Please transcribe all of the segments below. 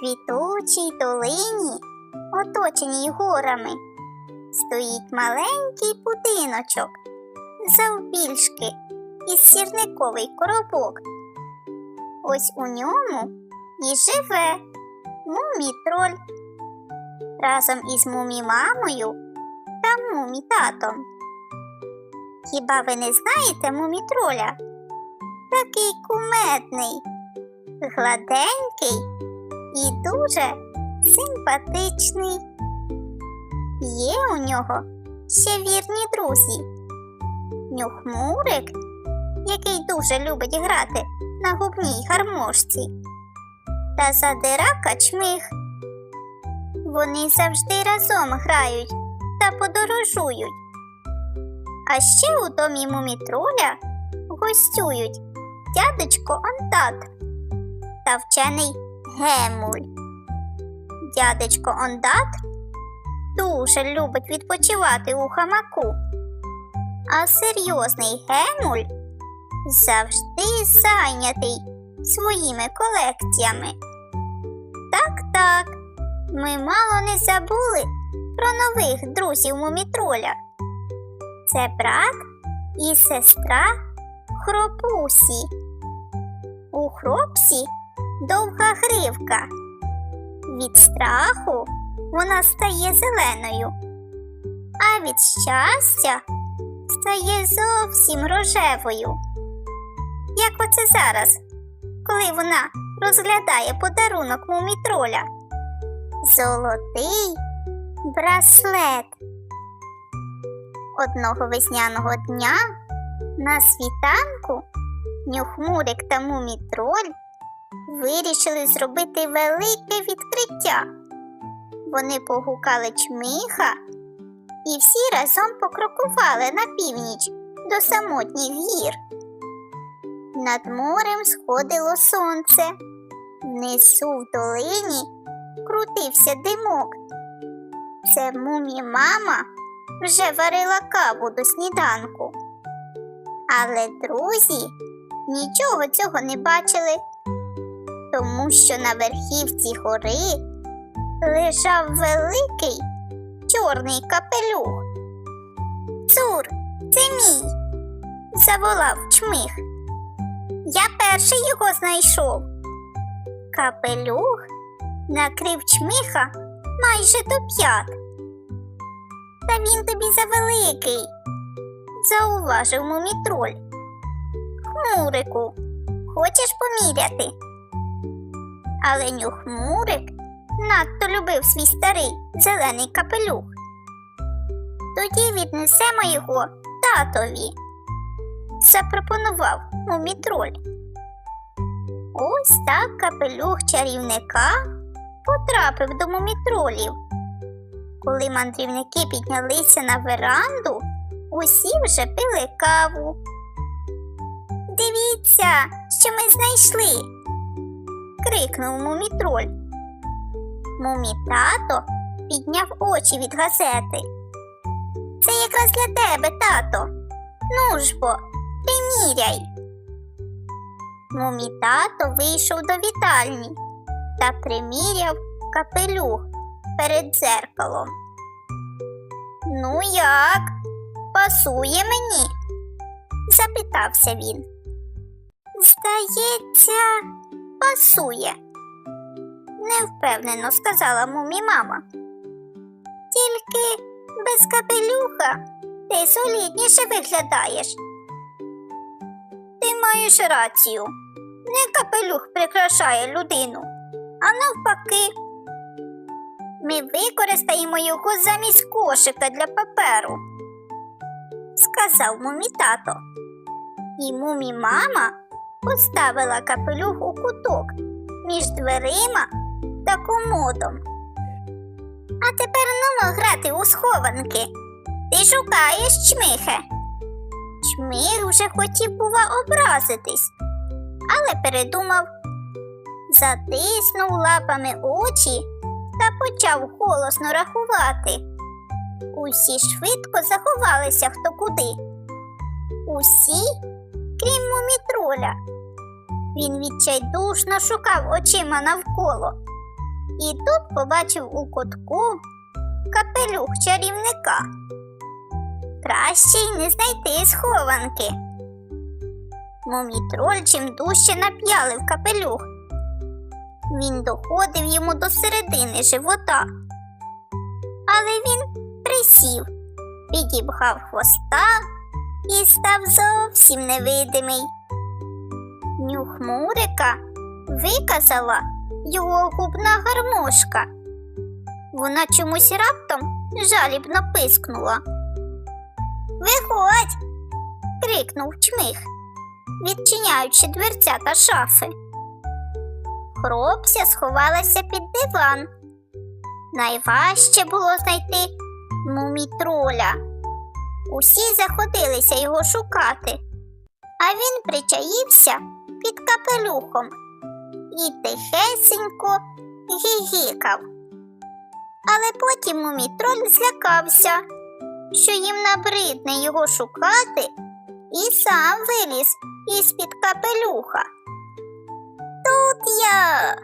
Квітучій долині, оточеній горами, стоїть маленький будиночок завбільшки із сірниковий коробок. Ось у ньому і живе мумі-троль разом із мумі-мамою та мумі-татом. Хіба ви не знаєте мумі-троля? Такий кумедний, гладенький і дуже симпатичний. Є у нього ще вірні друзі. Нюхмурик, який дуже любить грати на губній гармошці, та задирака чмих. Вони завжди разом грають та подорожують. А ще у домі мумітроля гостюють дядечко Антат та вчений Гемуль. Дядечко Ондат дуже любить відпочивати у хамаку, а серйозний Гемуль завжди зайнятий своїми колекціями. Так, так, ми мало не забули про нових друзів мумітроля. Це брат і сестра Хропусі. У хропсі довга гривка. Від страху вона стає зеленою, а від щастя стає зовсім рожевою. Як оце зараз, коли вона розглядає подарунок мумітроля. Золотий браслет. Одного весняного дня на світанку нюхмурик та мумітроль вирішили зробити велике відкриття. Вони погукали чмиха і всі разом покрокували на північ до самотніх гір. Над морем сходило сонце, внизу в долині крутився димок. Це мумі мама вже варила каву до сніданку. Але друзі нічого цього не бачили тому що на верхівці гори лежав великий чорний капелюх. Цур, це мій, заволав чмих. Я перший його знайшов. Капелюх накрив чмиха майже до п'ят. Та він тобі завеликий, зауважив мумітроль. Хмурику, хочеш поміряти? Але нюхмурик надто любив свій старий зелений капелюх. Тоді віднесемо його татові, запропонував мумітроль. Ось так капелюх чарівника потрапив до мумітролів. Коли мандрівники піднялися на веранду, усі вже пили каву. Дивіться, що ми знайшли крикнув мумітроль. Мумі-тато підняв очі від газети. Це якраз для тебе, тато. Ну ж бо, приміряй. Мумі-тато вийшов до вітальні та приміряв капелюх перед дзеркалом. Ну, як? Пасує мені? запитався він. Здається, пасує, невпевнено сказала мумі мама. Тільки без капелюха ти солідніше виглядаєш. Ти маєш рацію. Не капелюх прикрашає людину, а навпаки. Ми використаємо його замість кошика для паперу, сказав мумі тато. І мумі мама поставила капелюх у куток між дверима та комодом. А тепер нумо грати у схованки. Ти шукаєш чмихе. Чмих вже хотів, бува, образитись, але передумав, затиснув лапами очі та почав голосно рахувати. Усі швидко заховалися хто куди. Усі, крім мумітроля. Він відчайдушно шукав очима навколо і тут побачив у кутку капелюх чарівника. Краще й не знайти схованки. Мумітроль чим дужче нап'ялив капелюх. Він доходив йому до середини живота. Але він присів, підібгав хвоста і став зовсім невидимий. Нюхмурика виказала його губна гармошка. Вона чомусь раптом жалібно пискнула. Виходь. крикнув чмих, відчиняючи дверця та шафи. Хропся сховалася під диван. Найважче було знайти мумітроля. Усі заходилися його шукати, а він причаївся під капелюхом і тихесенько гігікав. Але потім мумітроль злякався, що їм набридне його шукати, і сам виліз із-під капелюха. Тут я.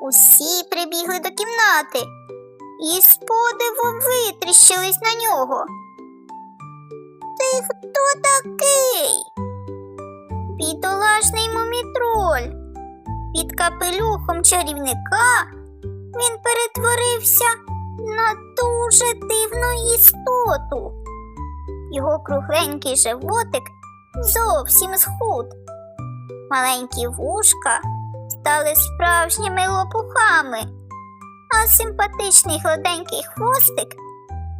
Усі прибігли до кімнати і з подивом витріщились на нього. Ти хто такий? Бідолашний мумітроль. Під капелюхом чарівника він перетворився на дуже дивну істоту. Його кругленький животик зовсім схуд. Маленькі вушка стали справжніми лопухами, а симпатичний гладенький хвостик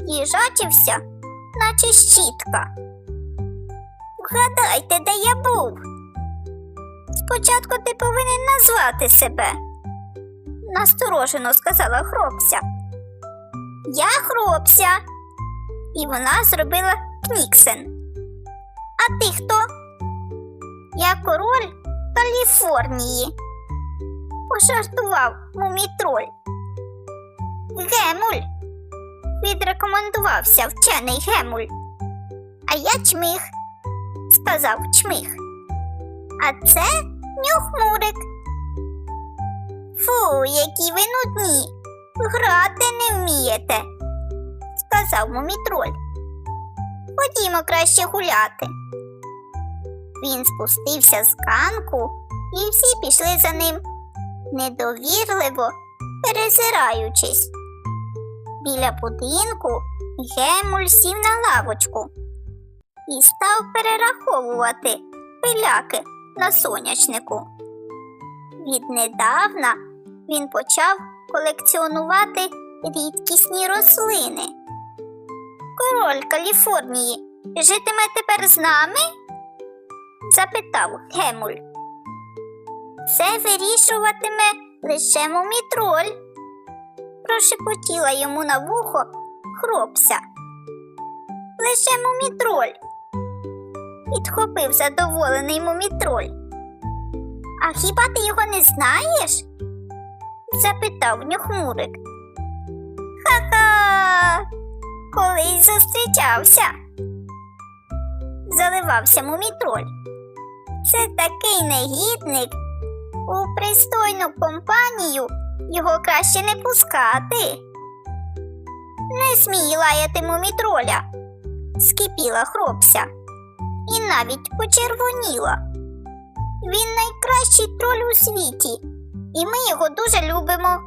їжачився, наче щітка. Вгадайте, де я був. Спочатку ти повинен назвати себе, насторожено сказала хропся. Я хропся. І вона зробила кніксен. А ти хто? Я король Каліфорнії. Пожартував мумітроль. Гемуль. Відрекомендувався вчений Гемуль. А я чмих, сказав чмих. А це нюхмурик. Фу, які ви нудні. Грати не вмієте, сказав мумітроль. Ходімо краще гуляти. Він спустився з ганку, і всі пішли за ним, недовірливо перезираючись. Біля будинку Гемуль сів на лавочку і став перераховувати пиляки на сонячнику. Віднедавна він почав колекціонувати рідкісні рослини. Король Каліфорнії житиме тепер з нами? запитав Гемуль. Це вирішуватиме лише мумітроль, прошепотіла йому на вухо хропся. Лише мумітроль. Підхопив задоволений мумітроль. А хіба ти його не знаєш? запитав нюхмурик. Ха-ха, колись зустрічався. Заливався мумітроль. Це такий негідник. У пристойну компанію його краще не пускати. Не смій лаяти мумітроля, скипіла хропся і навіть почервоніла. Він найкращий троль у світі, і ми його дуже любимо.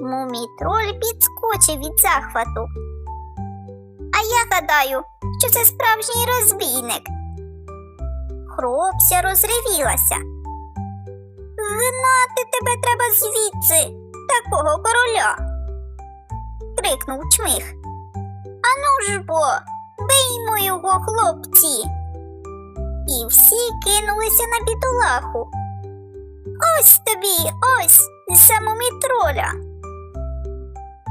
Мумітроль підскочив від захвату. А я гадаю, що це справжній розбійник. Хропся розривілася. Гнати тебе треба звідси, такого короля. крикнув чмих. Ану ж бо, биймо його, хлопці. І всі кинулися на бідолаху. Ось тобі, ось за мумітроля.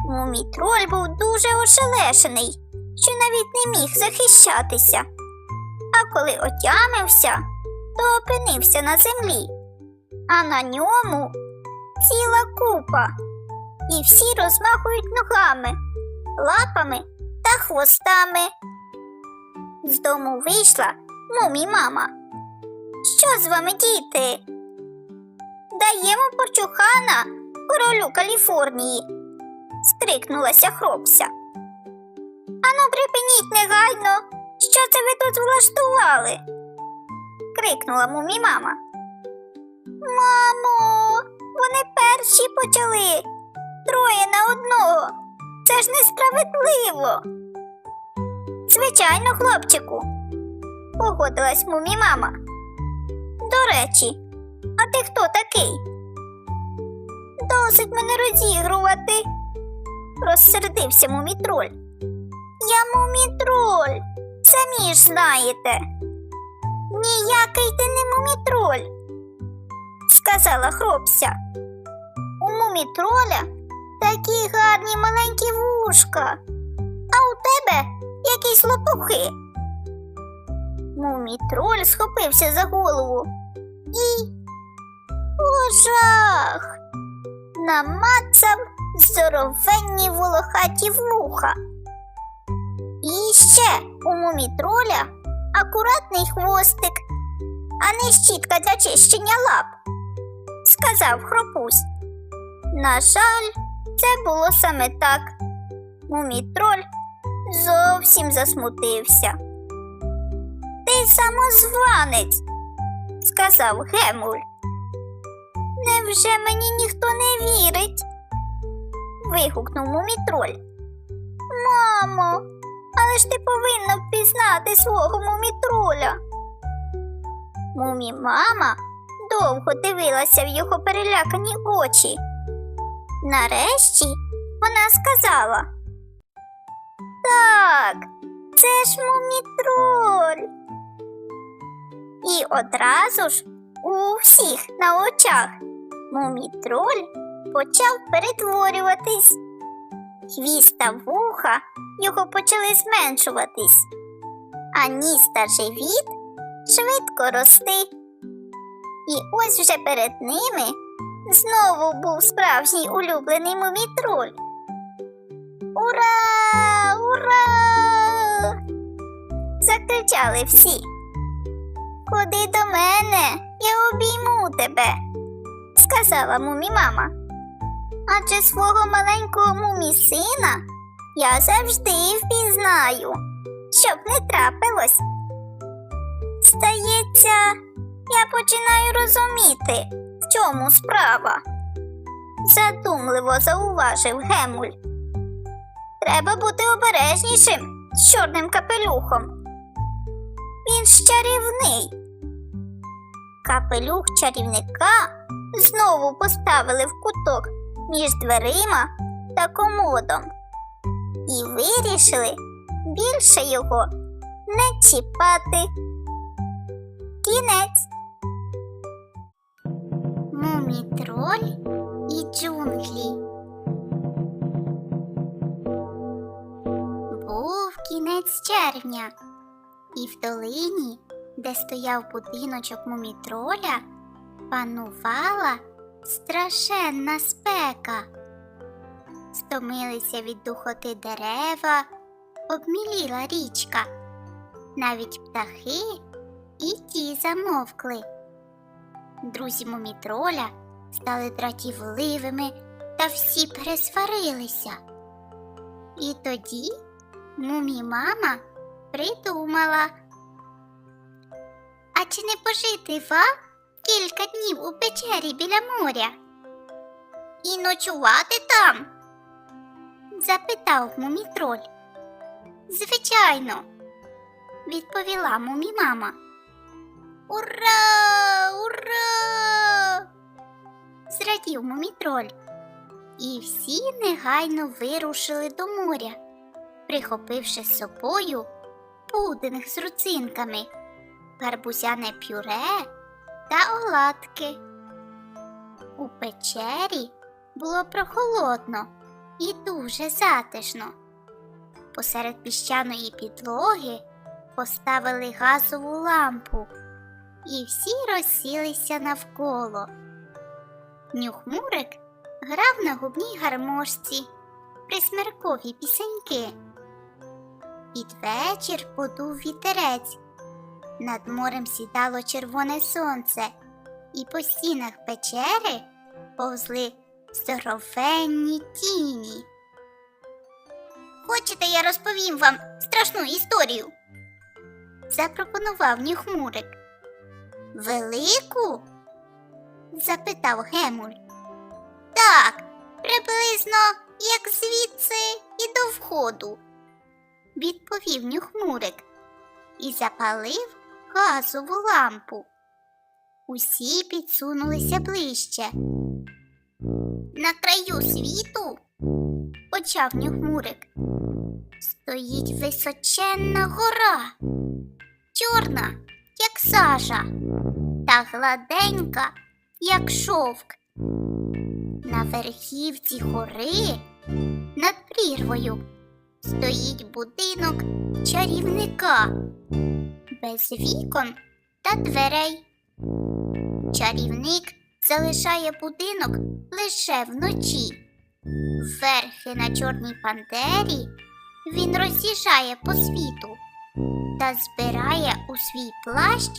Мумітроль був дуже ошелешений, що навіть не міг захищатися. А коли отямився, то опинився на землі, а на ньому ціла купа, і всі розмахують ногами, лапами та хвостами. З дому вийшла мумі мама. Що з вами, діти? Даємо порчухана королю Каліфорнії. скрикнулася хропся. Ану, припиніть негайно, що це ви тут влаштували? крикнула мумі мама. Мамо, вони перші почали. Троє на одного. Це ж несправедливо. Звичайно, хлопчику, погодилась мумі мама. До речі, а ти хто такий? Досить мене розігрувати, розсердився мумітроль. Я мумітроль, самі ж знаєте. Ніякий ти не мумітроль, сказала хропся. У мумітроля такі гарні маленькі вушка, а у тебе якісь лопухи. Мумітроль схопився за голову і о жах! намацав здоровенні волохаті вуха. І ще у мумітроля акуратний хвостик, а не щітка для чищення лап, сказав хропусь. На жаль, це було саме так. Мумітроль зовсім засмутився. Ти самозванець, сказав Гемуль. Невже мені ніхто не вірить? вигукнув мумітроль. Мамо, але ж ти повинна впізнати свого мумітроля. Мумі мама довго дивилася в його перелякані очі. Нарешті вона сказала: Так, це ж мумітроль. І одразу ж у всіх на очах мумітроль почав перетворюватись. Хвіст та вуха його почали зменшуватись, а ніс та живіт швидко рости. І ось вже перед ними знову був справжній улюблений мумітроль. Ура! Ура! закричали всі. Ходи до мене, я обійму тебе, сказала мумі мама. Адже свого маленького мумі сина я завжди впізнаю, щоб не трапилось. Здається, я починаю розуміти, в чому справа, задумливо зауважив Гемуль. Треба бути обережнішим з чорним капелюхом. Він ж чарівний. Капелюх чарівника знову поставили в куток між дверима та комодом і вирішили більше його не чіпати. Кінець. Мумітроль і джунглі. Кінець червня, і в долині, де стояв будиночок мумітроля, панувала страшенна спека. Стомилися від духоти дерева, обміліла річка, навіть птахи і ті замовкли. Друзі мумітроля стали дратівливими та всі пересварилися. І тоді мумі мама придумала. А чи не пожити вам кілька днів у печері біля моря? І ночувати там? запитав мумітроль. Звичайно, відповіла мумі мама. Ура! Ура! зрадів мумітроль. І всі негайно вирушили до моря, прихопивши з собою пудинг з руцинками, гарбузяне пюре та оладки. У печері було прохолодно і дуже затишно. Посеред піщаної підлоги поставили газову лампу, і всі розсілися навколо. Нюхмурик грав на губній гармошці присмеркові пісеньки. Під вечір подув вітерець. Над морем сідало червоне сонце, і по стінах печери повзли здоровенні тіні. Хочете, я розповім вам страшну історію? запропонував Нюхмурик. Велику? запитав Гемуль. Так, приблизно як звідси і до входу, відповів Нюхмурик і запалив газову лампу. Усі підсунулися ближче. На краю світу, почав Нюхмурик, стоїть височенна гора, чорна, як сажа, та гладенька, як шовк. На верхівці гори над прірвою стоїть будинок чарівника без вікон та дверей. Чарівник залишає будинок лише вночі. Верхи на чорній пантері він роз'їжджає по світу та збирає у свій плащ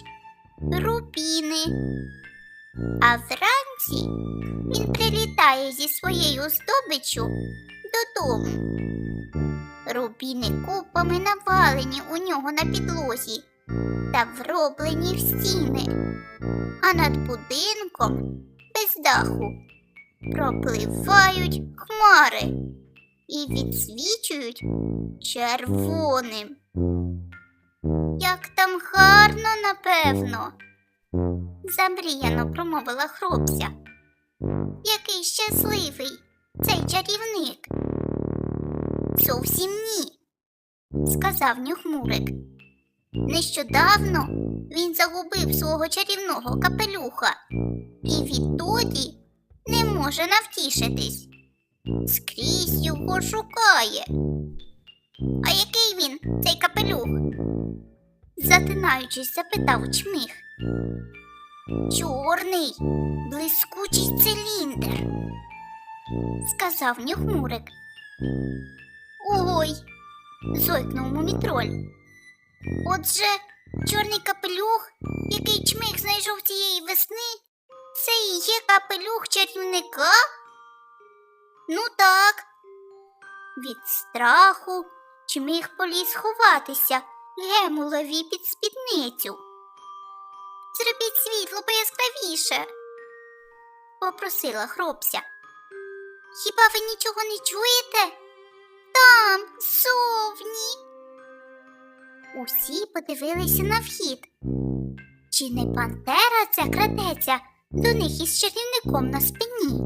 рубіни. А вранці він прилітає зі своєю здобиччю додому. Рубіни купами навалені у нього на підлозі та вроблені в стіни, а над будинком без даху пропливають хмари і відсвічують червоним. Як там гарно, напевно, замріяно промовила хлопця. Який щасливий цей чарівник. Зовсім ні, сказав нюхмурик. Нещодавно він загубив свого чарівного капелюха і відтоді не може навтішитись. Скрізь його шукає. А який він, цей капелюх? затинаючись, запитав чмих. Чорний, блискучий циліндр, сказав нюхмурик. Ой, зойкнув мумітроль. Отже, чорний капелюх, який чмих знайшов цієї весни, це і є капелюх чарівника? Ну так. Від страху чмих поліз ховатися гемулові під спідницю. Зробіть світло пояскравіше, попросила хлопця. Хіба ви нічого не чуєте? Там, зовні. Усі подивилися на вхід. Чи не пантера ця крадеться до них із чарівником на спині?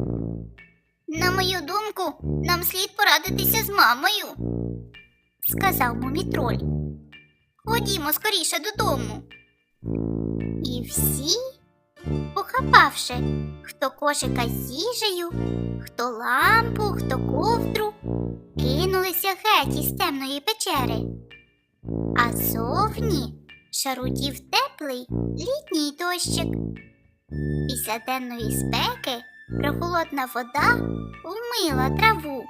На мою думку, нам слід порадитися з мамою, сказав мумітроль. Ходімо скоріше додому. І всі, похапавши, хто кошика з їжею, хто лампу, хто ковдру, кинулися геть із темної печери. А зовні шарудів теплий літній дощик. Після денної спеки прохолодна вода вмила траву,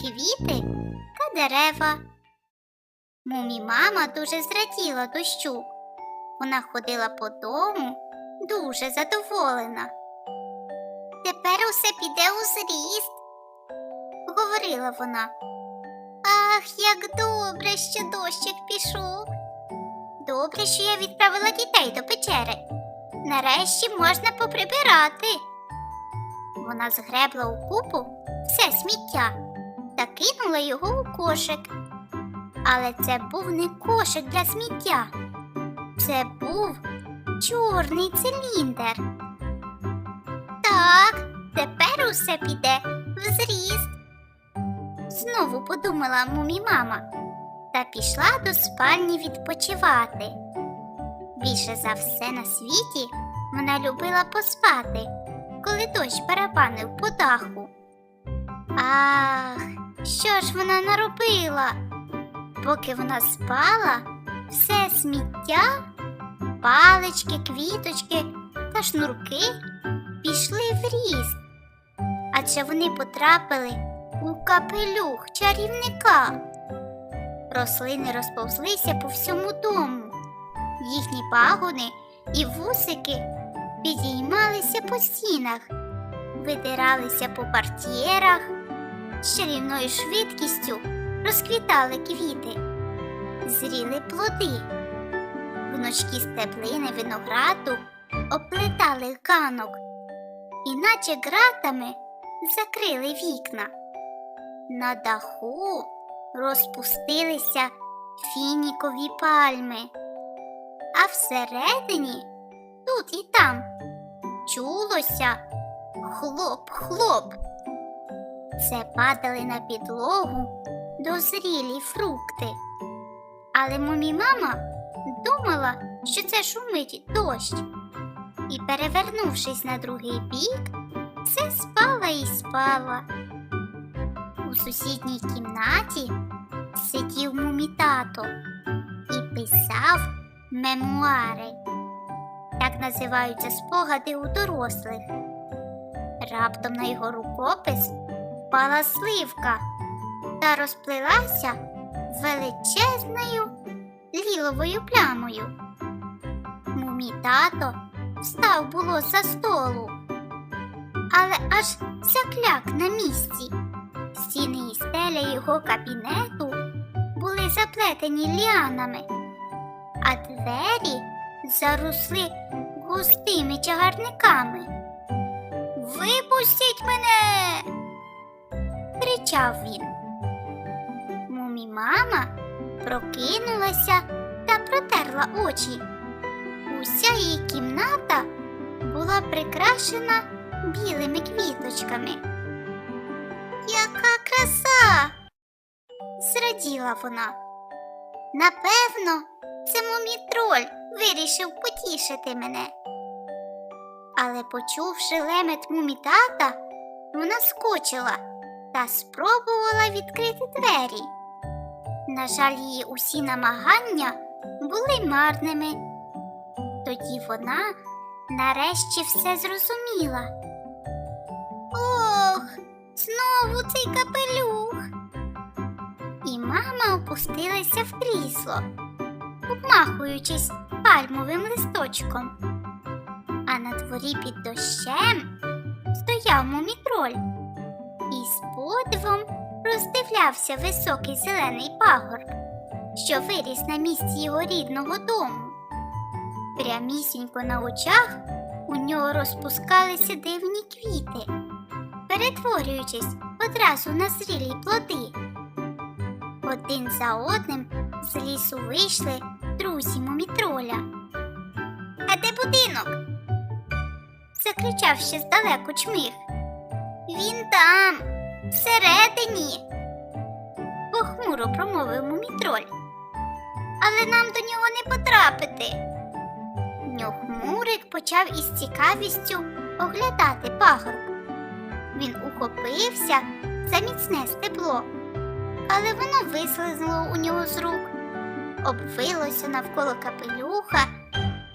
квіти та дерева. Мумі мама дуже зраділа дощу. Вона ходила по дому дуже задоволена. Тепер усе піде у зріст, говорила вона. Ах, як добре, що дощик пішов. Добре, що я відправила дітей до печери. Нарешті можна поприбирати. Вона згребла у купу все сміття та кинула його у кошик. Але це був не кошик для сміття. Це був чорний циліндр. Так, тепер усе піде в зріст. Знову подумала мумі мама та пішла до спальні відпочивати. Більше за все на світі вона любила поспати, коли дощ барабанив по даху. Ах, що ж вона наробила? Поки вона спала, все сміття, палички, квіточки та шнурки пішли в ріст, адже вони потрапили у капелюх чарівника. Рослини розповзлися по всьому дому. Їхні пагони і вусики підіймалися по стінах, видиралися по партієрах, з чарівною швидкістю розквітали квіти, зріли плоди, гнучкі стеблини винограду оплетали ганок, іначе ґратами закрили вікна. На даху розпустилися фінікові пальми, а всередині, тут і там, чулося хлоп-хлоп. Це падали на підлогу дозрілі фрукти. Але мумі мама думала, що це шумить дощ. І, перевернувшись на другий бік, все спала і спала. У сусідній кімнаті сидів мумі-тато і писав мемуари. Так називаються спогади у дорослих. Раптом на його рукопис впала сливка та розплилася величезною ліловою плямою. Мумі тато встав було за столу, але аж закляк на місці. Стіни і стеля його кабінету були заплетені ліанами, а двері заросли густими чагарниками. Випустіть мене. кричав він. Мумі мама прокинулася та протерла очі. Уся її кімната була прикрашена білими квіточками. Яка краса! зраділа вона. Напевно, це мумітроль вирішив потішити мене. Але, почувши лемет мумітата, вона скочила та спробувала відкрити двері. На жаль, її усі намагання були марними. Тоді вона нарешті все зрозуміла. Ох, знову цей капелюх. І мама опустилася в крісло, обмахуючись пальмовим листочком. А на дворі під дощем стояв мумітроль і з подивом роздивлявся високий зелений пагорб, що виріс на місці його рідного дому. Прямісінько на очах у нього розпускалися дивні квіти, перетворюючись одразу на зрілі плоди. Один за одним з лісу вийшли друзі мумітроля. А де будинок? закричав ще здалеку чмих. Він там, всередині, похмуро промовив мумітроль. Але нам до нього не потрапити. Ньохмурик почав із цікавістю оглядати пагорб. Він ухопився за міцне стебло, але воно вислизнуло у нього з рук, обвилося навколо капелюха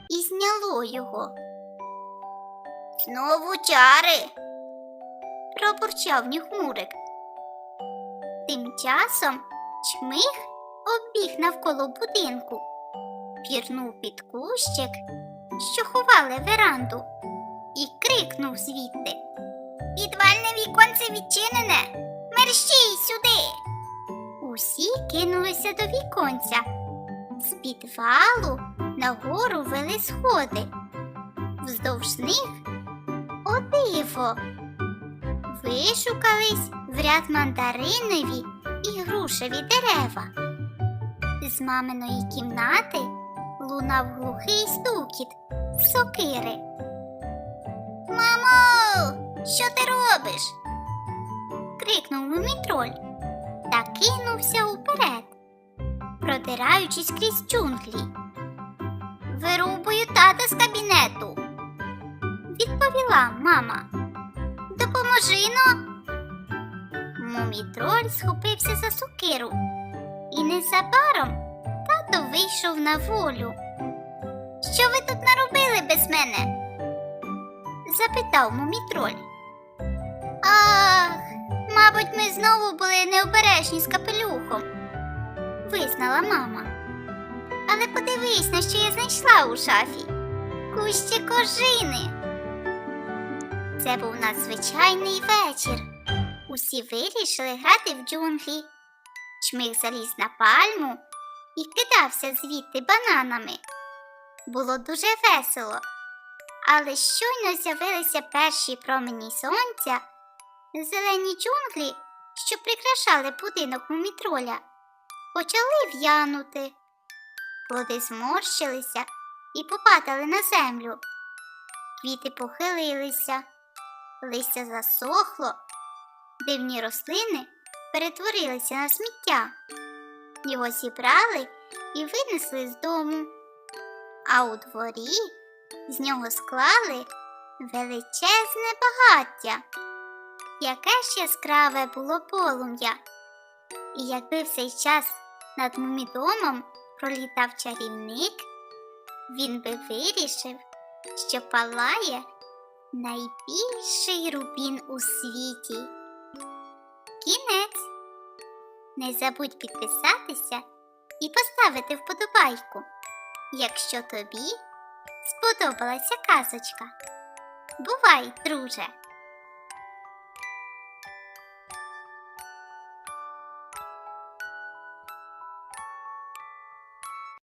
і зняло його. Знову чари. Пробурчав нюхмурик. Тим часом чмих обіг навколо будинку, пірнув під кущик, що ховали веранду, і крикнув звідти. Підвальне віконце відчинене. Мерщій сюди. Усі кинулися до віконця. З підвалу нагору вели сходи. Вздовж них о диво. Вишукались в ряд мандаринові і грушеві дерева. З маминої кімнати лунав глухий стукіт сокири. Мамо, що ти робиш? крикнув мумітроль та кинувся уперед, продираючись крізь джунглі. Вирубую тата з кабінету, відповіла мама. Ожино. Мумітроль схопився за сокиру, і незабаром тато вийшов на волю. Що ви тут наробили без мене? запитав мумітроль. Ах, мабуть, ми знову були необережні з капелюхом, визнала мама. Але подивись, на що я знайшла у шафі. Кущі кожини. Це був надзвичайний вечір. Усі вирішили грати в джунглі. Чмих заліз на пальму і кидався звідти бананами. Було дуже весело. Але щойно з'явилися перші промені сонця, зелені джунглі, що прикрашали будинок мумітроля, почали в'янути. Плоди зморщилися і попадали на землю. Квіти похилилися, листя засохло, дивні рослини перетворилися на сміття. Його зібрали і винесли з дому. А у дворі з нього склали величезне багаття. Яке ж яскраве було полум'я. І якби в цей час над мумідомом пролітав чарівник, він би вирішив, що палає найбільший рубін у світі. Кінець. Не забудь підписатися і поставити вподобайку, якщо тобі сподобалася казочка. Бувай, друже!